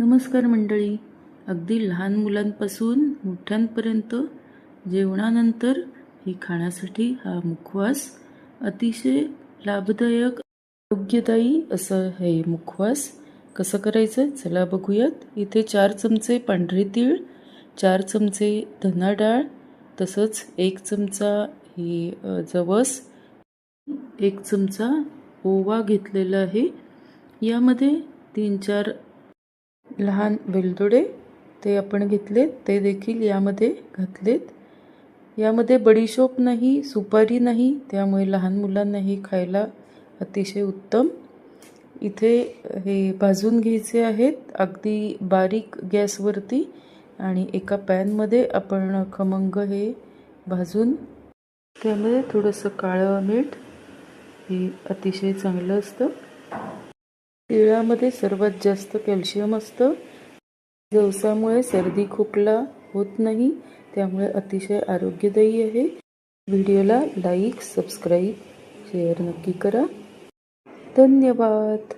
नमस्कार मंडळी. अगदी लहान मुलांपासून मोठ्यांपर्यंत जेवणानंतर ही खाण्यासाठी हा मुखवास अतिशय लाभदायक आरोग्यदायी असं हे मुखवास. कसं करायचं? चला बघूयात. इथे चार चमचे पांढरे तीळ चार चमचे धना डाळ तसंच एक चमचा हे जवस एक चमचा ओवा घेतलेला आहे. यामध्ये तीन चार लहान वेलदोडे ते आपण घेतलेत ते देखील यामध्ये घातलेत. यामध्ये बडीशोप नाही सुपारी नाही त्यामुळे लहान मुलांना हे खायला अतिशय उत्तम. इथे हे भाजून घ्यायचे आहेत अगदी बारीक गॅसवरती आणि एका पॅनमध्ये आपण खमंग हे भाजून त्यामध्ये थोडंसं काळं मीठ हे अतिशय चांगलं असतं. तिळामध्ये सर्वात जास्त कॅल्शियम असतं. जवसामुळे सर्दी खोकला होत नाही त्यामुळे अतिशय आरोग्यदायी आहे. व्हिडिओला लाईक सबस्क्राईब शेअर नक्की करा. धन्यवाद.